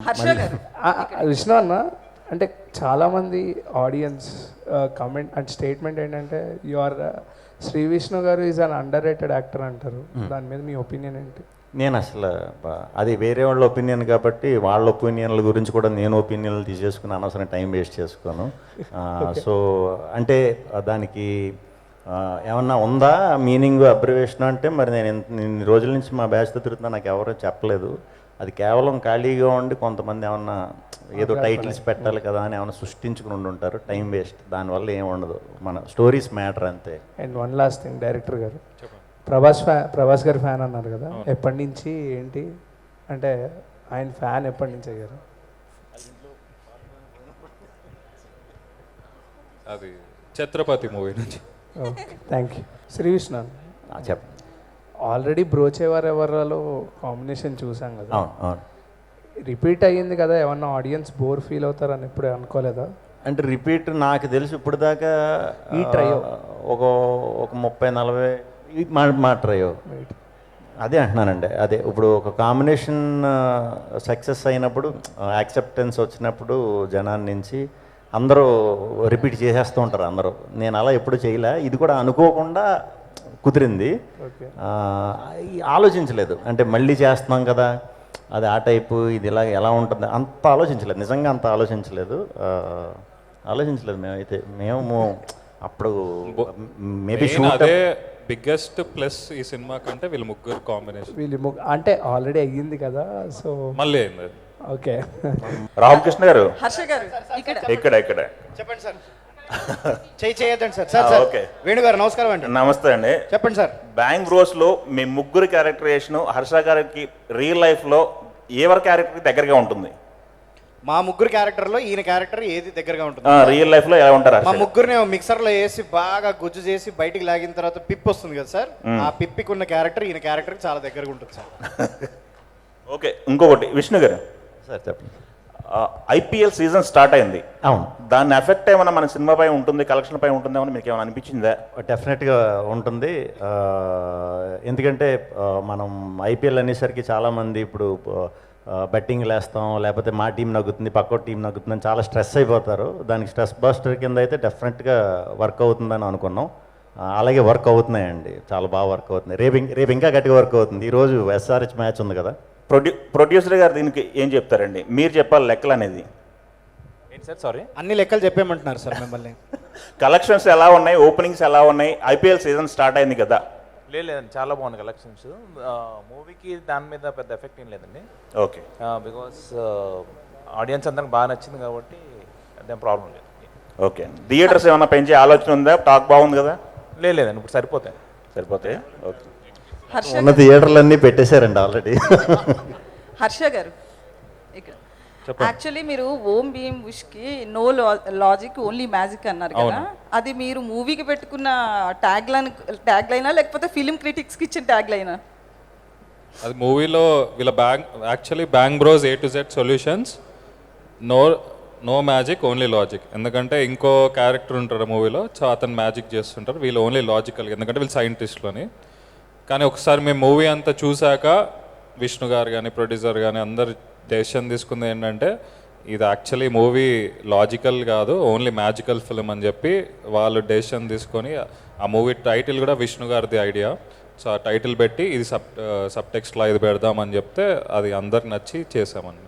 విష్ణు అన్న అంటే చాలామంది ఆడియన్స్ కమెంట్ అండ్ స్టేట్మెంట్ ఏంటంటే యు ఆర్ శ్రీ విష్ణు గారు is an underrated actor అంటారు దాని మీద మీ ఒపీనియన్ ఏంటి? నేను అసలు అది వేరే వాళ్ళ ఒపీనియన్ కాబట్టి వాళ్ళ ఒపీనియన్ల గురించి కూడా నేను ఒపీనియన్లు తీసేసుకుని అనవసరం టైం వేస్ట్ చేసుకోను. సో అంటే దానికి ఏమన్నా ఉందా మీనింగ్ అబ్రివేషన్ అంటే? మరి నేను ఇన్ని రోజుల నుంచి మా బ్యాచ్తో తిరుగుతున్నా నాకు ఎవరూ చెప్పలేదు. అది కేవలం ఖాళీగా ఉండి కొంతమంది ఏమన్నా ఏదో టైటిల్స్ పెట్టాలి కదా అని ఏమన్నా సృష్టించుకుని ఉండి ఉంటారు టైం వేస్ట్. దానివల్ల ఏం ఉండదు. మన స్టోరీస్ మ్యాటర్ అంతే. And one last thing director గారు. ప్రభాస్ ఫ్యా ప్రభాస్ గారి ఫ్యాన్ అన్నారు కదా ఎప్పటి నుంచి ఏంటి? అంటే ఆయన ఫ్యాన్ ఎప్పటి నుంచి అయ్యారు? అది ఛత్రపతి మూవీ నుంచి. థ్యాంక్ యూ శ్రీ విష్ణు అన్న. ఆ, చెప్ప ఆల్రెడీ బ్రోచేవారు ఎవరిలో కాంబినేషన్ చూసాం కదా. అవును అవును. రిపీట్ అయ్యింది కదా ఏమన్నా ఆడియన్స్ బోర్ ఫీల్ అవుతారని ఎప్పుడు అనుకోలేదా? అంటే రిపీట్ నాకు తెలిసి ఇప్పుడు దాకా ఈ. ఆ, ఒక ఒక ముప్పై నలభై మా మా ట్రయో. Wait. అదే అంటున్నానండి అదే. ఇప్పుడు ఒక కాంబినేషన్ సక్సెస్ అయినప్పుడు యాక్సెప్టెన్స్ వచ్చినప్పుడు జనాన్ని నుంచి అందరూ రిపీట్ చేసేస్తూ ఉంటారు అందరూ. నేను అలా ఎప్పుడు చేయలే. ఇది కూడా అనుకోకుండా కుదిరింది. ఆలోచించలేదు. అంటే మళ్ళీ చేస్తున్నాం కదా అది ఆ టైపు ఇది ఇలా ఎలా ఉంటుంది అంత ఆలోచించలేదు. నిజంగా అంత ఆలోచించలేదు. ఆలోచించలేదు మేమైతే. మేము అప్పుడు మేబీ షూట్ అదే బిగ్గెస్ట్ ప్లస్ ఈ సినిమా కంటే వీళ్ళ ముగ్గురు కాంబినేషన్ వీళ్ళు అంటే ఆల్రెడీ అయ్యింది కదా సో. మళ్ళీ అయింది. ఓకే. రామకృష్ణ గారు? హర్ష గారు ఇక్కడ. ఇక్కడ ఇక్కడ. చెప్పండి సార్. చేయి చేయొద్దండి సార్. Sir okay. వేణు గారు నమస్కారం అండి. నమస్తే అండి. చెప్పండి సార్. బ్యాంగ్ బ్రోస్లో మీ ముగ్గురు క్యారెక్టరేషన్ హర్ష గారికి రియల్ లైఫ్లో ఎవరి క్యారెక్టర్ దగ్గరగా ఉంటుంది? మా ముగ్గురు క్యారెక్టర్లో ఈయన క్యారెక్టర్ ఏది దగ్గరగా ఉంటుంది? రియల్ లైఫ్లో ఎలా ఉంటారు మా ముగ్గురిని మిక్సర్లో వేసి బాగా గుజ్జు చేసి బయటికి లాగిన తర్వాత పిప్ వస్తుంది కదా సార్. ఆ పిప్పికి ఉన్న క్యారెక్టర్ ఈయన క్యారెక్టర్ చాలా దగ్గరగా ఉంటుంది సార్. ఓకే ఇంకొకటి. విష్ణు గారు. సార్ చెప్పండి. ఐపీఎల్ సీజన్ స్టార్ట్ అయింది. అవును. దాని ఎఫెక్ట్ ఏమైనా మన సినిమా పై ఉంటుంది కలెక్షన్ పై ఉంటుందేమో మీకు ఏమైనా అనిపించిందా? డెఫినెట్గా ఉంటుంది. ఎందుకంటే మనం ఐపీఎల్ అనేసరికి చాలామంది ఇప్పుడు బెట్టింగ్ వేస్తాం లేకపోతే మా టీం నగ్గుతుంది పక్క టీం నగ్గుతుంది అని చాలా స్ట్రెస్ అయిపోతారు. దానికి స్ట్రెస్ బస్టర్ కింద అయితే డెఫినెట్గా వర్క్ అవుతుందని అనుకున్నాం. అలాగే వర్క్ అవుతున్నాయండి. చాలా బాగా వర్క్ అవుతుంది రేపు రేపు ఇంకా గట్టిగా వర్క్ అవుతుంది. ఈరోజు ఎస్ఆర్హెచ్ మ్యాచ్ ఉంది కదా. ప్రొడ్యూ ప్రొడ్యూసర్ గారు దీనికి ఏం చెప్తారండి? మీరు చెప్పాలి లెక్కలు అనేది. ఏంటి సార్? సారీ. అన్ని లెక్కలు చెప్పేయమంటున్నారు సార్ మిమ్మల్ని. కలెక్షన్స్ ఎలా ఉన్నాయి? ఓపెనింగ్స్ ఎలా ఉన్నాయి? ఐపీఎల్ సీజన్ స్టార్ట్ అయింది కదా. లేదు లేదండి. చాలా బాగుంది కలెక్షన్స్. మూవీకి దాని మీద పెద్ద ఎఫెక్ట్ ఏం లేదండి. ఓకే. బికాస్ ఆడియన్స్ అందరికి బాగా నచ్చింది కాబట్టి అదేం ప్రాబ్లం లేదు. ఓకే. థియేటర్స్ ఏమైనా పెంచే ఆలోచన ఉందా? టాక్ బాగుంది కదా? లేదు లేదండి. ఇప్పుడు సరిపోతాయి. సరిపోతాయి? ఓకే. హర్ష ఉన్న థియేటర్లన్నీ పెట్టేశారండి ఆల్రెడీ. హర్ష గారు. ఇక్కడ. యాక్చువల్లీ మీరు ఓం భీమ్ విష్కి నో లాజిక్ ఓన్లీ మ్యాజిక్ అన్నారు కదా. అది మీరు మూవీకి పెట్టుకున్న ట్యాగ్ లైన్ ట్యాగ్ లైనా లేకపోతే ఫిలిం క్రిటిక్స్కి ఇచ్చిన ట్యాగ్ లైనా అది మూవీలో వీళ్ళ bank actually bank bros A to Z solutions no no magic only logic. ఎందుకంటే ఇంకో క్యారెక్టర్ ఉంటాడు మూవీలో సో అతను మ్యాజిక్ చేస్తుంటారు వీళ్ళు ఓన్లీ లాజికల్ ఎందుకంటే వీళ్ళు సైంటిస్ట్లోని కానీ ఒకసారి మేము మూవీ అంతా చూశాక విష్ణు గారు కానీ ప్రొడ్యూసర్ కానీ అందరు డెసిషన్ తీసుకుంది ఏంటంటే ఇది యాక్చువల్లీ మూవీ లాజికల్ కాదు ఓన్లీ మ్యాజికల్ ఫిల్మ్ అని చెప్పి వాళ్ళు డెసిషన్ తీసుకొని ఆ మూవీ టైటిల్ కూడా విష్ణు గారిది ఐడియా సో ఆ టైటిల్ పెట్టి ఇది సబ్ సబ్ టెక్స్ట్లో ఇది పెడదామని చెప్తే అది అందరికి నచ్చి చేసామండి